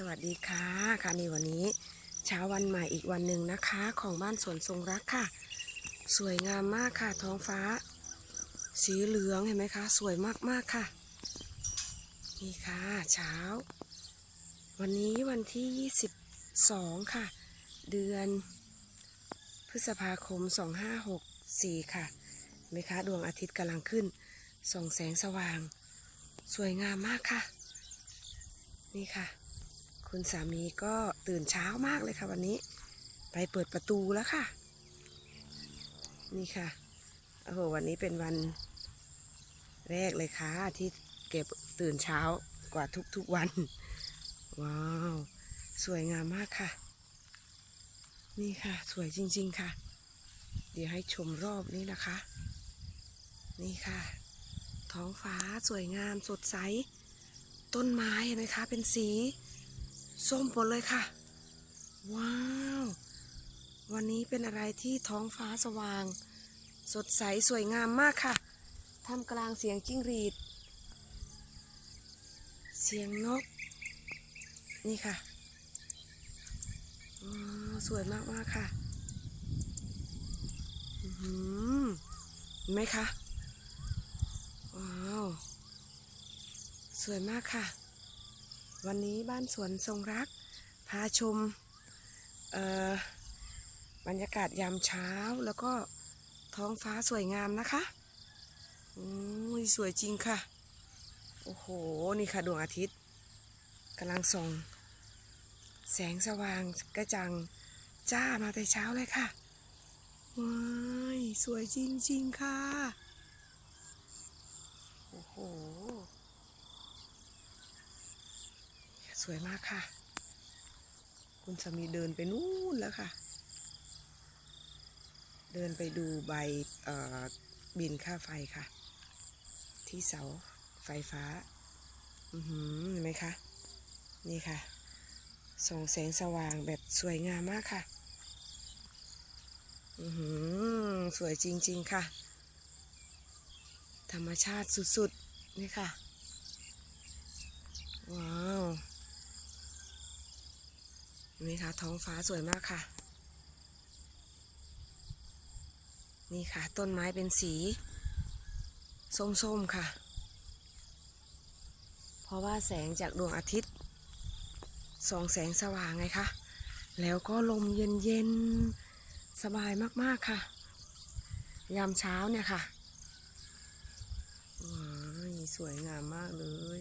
สวัสดีค่ะค่ะในวันนี้เช้าวันใหม่อีกวันหนึ่งนะคะ ของบ้านสวนทรงรักค่ะ สวยงามมากค่ะ ท้องฟ้า สีเหลืองเห็นไหมคะ สวยมากๆค่ะ นี่ค่ะเช้า วันนี้วันที่ 22 ค่ะ เดือน พฤษภาคม 2564 ค่ะเห็นไหมคะดวงอาทิตย์กำลังขึ้นส่องแสงสว่าง สวยงามมากค่ะ นี่ค่ะ คุณสามีก็ตื่นเช้ามากเลยค่ะวันนี้ ไปเปิดประตูแล้วค่ะ นี่ค่ะโอ้โหวันนี้เป็นวันแรกเลยค่ะ ที่เก็บตื่นเช้ากว่าทุกๆวัน ว้าว สวยงามมากค่ะ นี่ค่ะ สวยจริง ๆค่ะ เดี๋ยวให้ชมรอบนี้นะคะ นี่ค่ะ ท้องฟ้าสวยงามสดใส ต้นไม้เห็นไหมคะ เป็นสี ส้มหมดเลยค่ะ ว้าว วันนี้เป็นอะไรที่ท้องฟ้าสว่าง สดใสสวยงามมากค่ะท่ามกลางเสียงจิ้งหรีด เสียงนก นี่ค่ะอ๋อสวยมากมากค่ะเห็นไหมคะ ว้าว สวยมากค่ะ วันนี้บ้านสวนทรงรัก พาชมบรรยากาศยามเช้าแล้วก็ท้องฟ้าสวยงามนะคะโอ้ยสวยจริงค่ะ โอ้โห นี่ค่ะดวงอาทิตย์กำลังส่องแสงสว่างกระจ่างจ้ามาแต่เช้าเลยค่ะว้ายสวยจริงๆค่ะ โอ้โห สวยมากค่ะ คุณสามีเดินไปนู่นแล้วค่ะ เดินไปดูใบบินค่าไฟค่ะ ที่เสาไฟฟ้า อือหือเห็นไหมคะนี่ค่ะ ส่องแสงสว่างแบบสวยงามมากค่ะ อือหือ สวยจริง ๆ ค่ะ ธรรมชาติสุด ๆ นี่ค่ะ ว้าว นี่ค่ะ ท้องฟ้าสวยมากค่ะ นี่ค่ะ ต้นไม้เป็นสี ส้มๆค่ะ เพราะว่าแสงจากดวงอาทิตย์ส่องแสงสว่างไงคะแล้วก็ลมเย็นๆ สบายมากๆค่ะ ยามเช้าเนี่ยค่ะว้าสวยงามมากเลย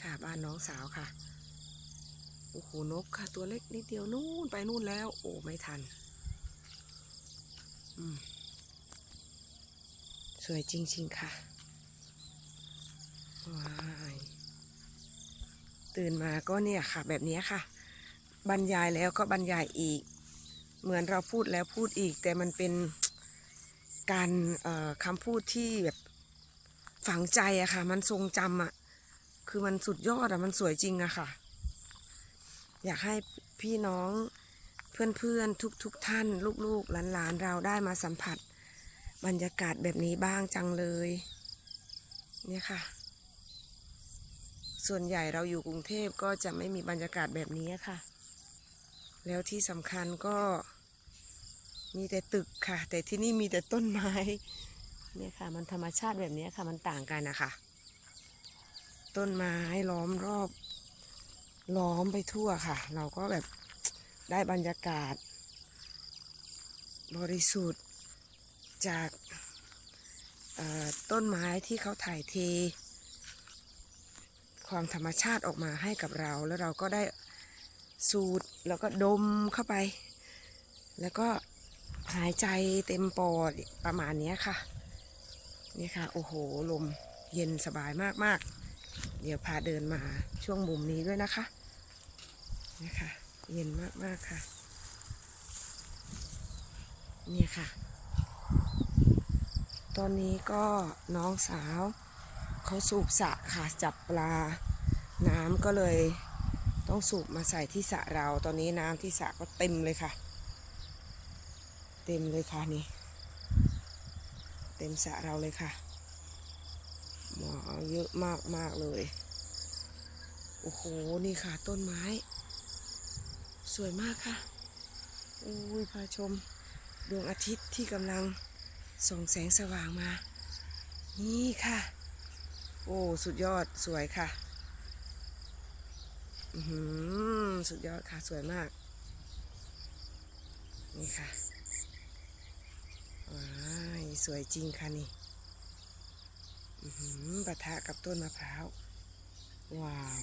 ค่ะบ้านน้องสาวค่ะ โอ้โหนกค่ะ ตัวเล็กนิดเดียวนู่นไปนู่นแล้ว โอ้ไม่ทัน สวยจริง ๆ ค่ะว้ายตื่นมาก็เนี่ยค่ะ แบบนี้ค่ะ บรรยายแล้วก็บรรยายอีก เหมือนเราพูดแล้วพูดอีก แต่มันเป็นการคำพูดที่แบบฝังใจอะค่ะ มันทรงจำอะคือมันสุดยอดอะมันสวยจริงอะค่ะ อยากให้พี่น้องเพื่อนๆทุกๆทท่าน ลูกๆหลานๆเราได้มาสัมผัส บรรยากาศแบบนี้บ้างจังเลย เนี่ยค่ะ ส่วนใหญ่เราอยู่กรุงเทพก็จะไม่มีบรรยากาศแบบนี้ค่ะ แล้วที่สำคัญก็มีแต่ตึกค่ะ แต่ที่นี่มีแต่ต้นไม้เนี่ยค่ะ มันธรรมชาติแบบนี้ค่ะ มันต่างกันนะคะ ต้นไม้ล้อมรอบ ล้อมไปทั่วค่ะ เราก็แบบได้บรรยากาศ บริสุทธิ์จากต้นไม้ที่เขาถ่ายเท ความธรรมชาติออกมาให้กับเรา แล้วเราก็ได้สูดแล้วก็ดมเข้าไป แล้วก็หายใจเต็มปอดประมาณนี้ค่ะ นี่ค่ะ โอ้โห ลมเย็นสบายมาก ๆ เดี๋ยวพาเดินมาช่วงมุมนี้ด้วยนะคะนี่ค่ะเย็นมากๆค่ะ เนี่ยค่ะ ตอนนี้ก็น้องสาวเขาสูบสะค่ะจับปลา น้ำก็เลยต้องสูบมาใส่ที่สระเรา ตอนนี้น้ำที่สระก็เต็มเลยค่ะ เต็มเลยค่ะนี่ เต็มสระเราเลยค่ะ หมอเยอะมากมากๆเลย โอ้โห นี่ค่ะต้นไม้ สวยมากค่ะ อุ้ยพาชม ดวงอาทิตย์ที่กำลังส่องแสงสว่างมา นี่ค่ะ โอ้ สุดยอดสวยค่ะ อือหือสุดยอดค่ะ สวยมาก นี่ค่ะว้ายสวยจริงค่ะนี่ ปะทะกับต้นมะพร้าว ว้าว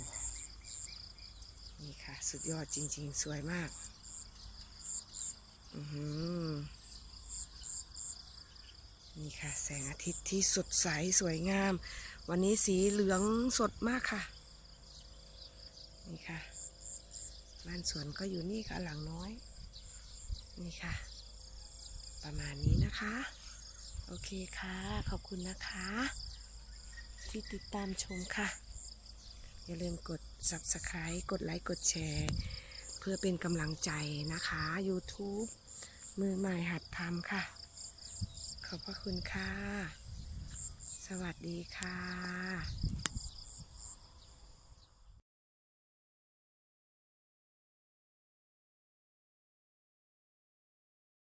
นี่ค่ะ สุดยอดจริง ๆ สวยมากอือหือนี่ค่ะ แสงอาทิตย์ที่สดใสสวยงาม วันนี้สีเหลืองสดมากค่ะ นี่ค่ะ บ้านสวนก็อยู่นี่ค่ะหลังน้อย นี่ค่ะ ประมาณนี้นะคะ โอเคค่ะ ขอบคุณนะคะ ที่ติดตามชมค่ะ อย่าลืมกด subscribe กดไลค์ กดแชร์ เพื่อเป็นกำลังใจนะคะ YouTube มือใหม่หัดทำค่ะ ขอบพระคุณค่ะ สวัสดีค่ะ